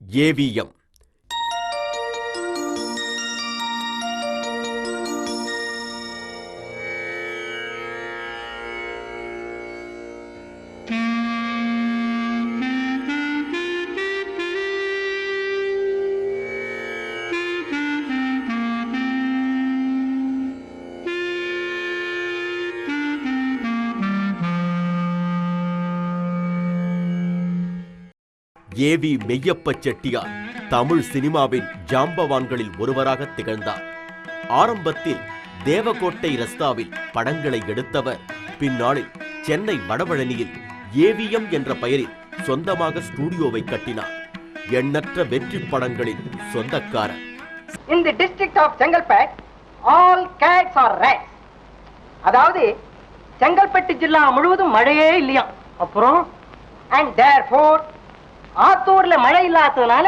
A V M A V Meiyappa Chettiar Tamil சினிமாவின் ஜாம்பவான்களில் ஒருவராக திகழ்ந்தார். ஆரம்பத்தில் தேவகோட்டை ரஸ்தாவில் படங்களை எடுத்தவர் பின்னாளில் சென்னை வடபழனியில் ஏவிஎம் என்ற பெயரில் சொந்தமாக ஸ்டூடியோவை கட்டினார். எண்ணற்ற வெற்றி படங்களின் சொந்தக்காரர். In the district of Chengalpet all gates are rates. அதாவது செங்கல்பட்டு ஜில்லா முழுவதும் மழையே இல்லையா அப்புறம் அண்ட் தேர் ஃபோர் ஆத்தூர்ல மழை இல்லாததுனால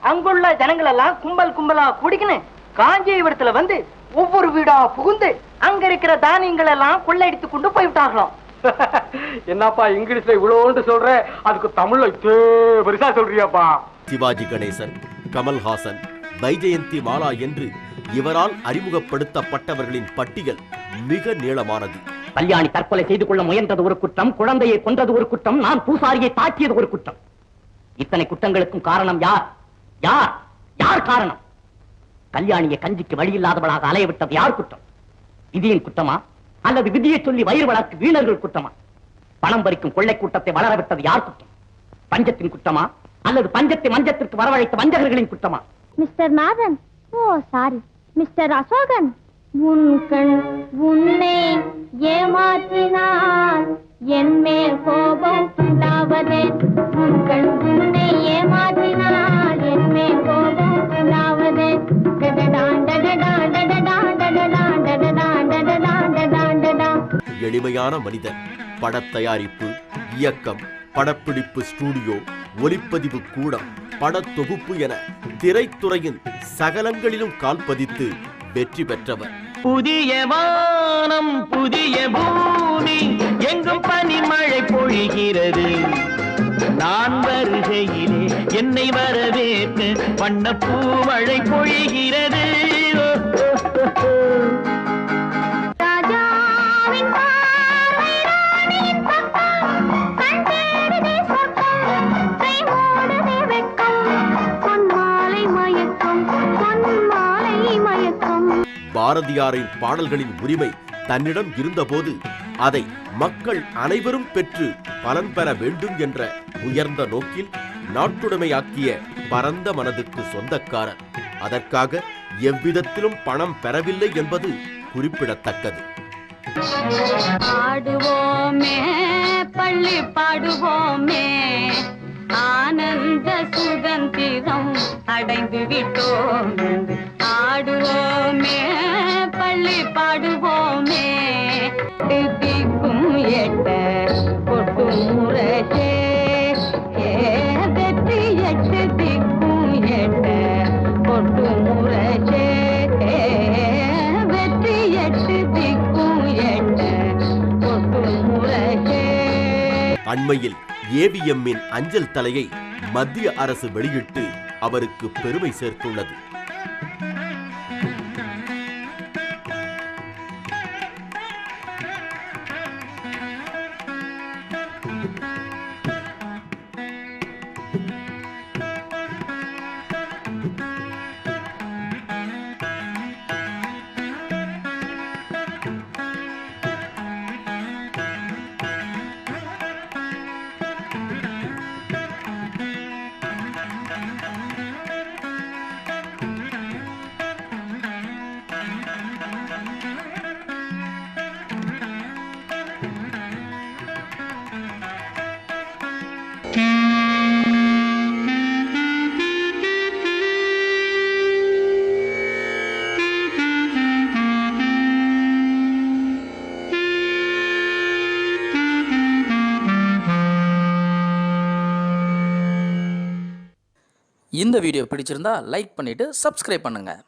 அங்குள்ள ஜனங்கள் எல்லாம் கும்பல் கும்பலா கூடிக்கின்னு காஞ்சிபுரத்துல வந்து ஒவ்வொரு வீடா புகுந்து அங்க இருக்கிற தானியங்கள் எல்லாம் கொள்ளையடித்து கொண்டு போய்விட்டார்களாம். என்னப்பா இங்கிலீஷ்ல இவ்வளோண்டு சொல்ற? அதுக்கு தமிழ்ல இத்தே பெருசா சொல்றியாப்பா. சிவாஜி கணேசன் கமல்ஹாசன் வைஜெயந்தி மாலா என்று இவரால் அறிமுகப்படுத்தப்பட்டவர்களின் பட்டியல் மிக நீளமானது. கல்யாணி தற்கொலை செய்து கொள்ள முயன்றது ஒரு குற்றம் குழந்தையை கொன்றது ஒரு குற்றம் நான் பூசாரியை தாக்கியது ஒரு குற்றம். இத்தனை குற்றங்களுக்கும் காரணம் யார்? யார்? யார் காரணம்? கல்யாணியை கஞ்சிக்கு வழி இல்லாதவளாக அலையவிட்டது யார் குற்றம்? விதியின் குற்றமா? அல்லது விதியை சொல்லி வயிறு வளர்க்கு வீணர்கள் குற்றமா? பணம் பறிக்கும் கொள்ளை கூட்டத்தை வளரவிட்டது யார் குற்றம்? பஞ்சத்தின் குற்றமா? அல்லது பஞ்சத்தை மஞ்சத்திற்கு வரவழைத்த வஞ்சகர்களின் குற்றமா? Mister Nathan oh sorry. Mister Ashokan. உன் கண் உன்னை ஏமாற்றினான் என் மேல் கோபம் உண்டாவதே. உன் கண் உன்னை ஏமாற்றினால் என் மேல் கோபம் உண்டாவதே. எளிமையான மனிதன் பட தயாரிப்பு இயக்கம் படப்பிடிப்பு ஸ்டூடியோ ஒளிப்பதிவு கூடம் படத்தொகுப்பு என திரைத்துறையின் சகலங்களிலும் கால்பதித்து வெற்றி பெற்றவர். புதிய வானம் புதிய பூமி எங்கும் பனிமழை பொழிகிறது. நான் வருகையிலே என்னை வரவேற்று வண்ணப்பூ மழை பொழிகிறது. பாரதியாரின் பாடல்களின் உரிமை தன்னிடம் இருந்தபோது அதை மக்கள் அனைவரும் பெற்று பலன் பெற வேண்டும் என்ற உயர்ந்த நோக்கில் நாட்டுடைமையாக்கிய பரந்த மனதுக்கு சொந்தக்காரர். அதற்காக எவ்விதத்திலும் பணம் பெறவில்லை என்பது குறிப்பிடத்தக்கது. பாடுவோமே பள்ளி பாடுவோமே. ஆனந்த சுதந்திரம் அடைந்து விட்டோம் அண்மையில் ஏவிஎம்மின் அஞ்சல் தலையை மத்திய அரசு வெளியிட்டு அவருக்கு பெருமை சேர்த்துள்ளது. இந்த வீடியோ பிடிச்சிருந்தா லைக் பண்ணிவிட்டு சப்ஸ்கிரைப் பண்ணுங்கள்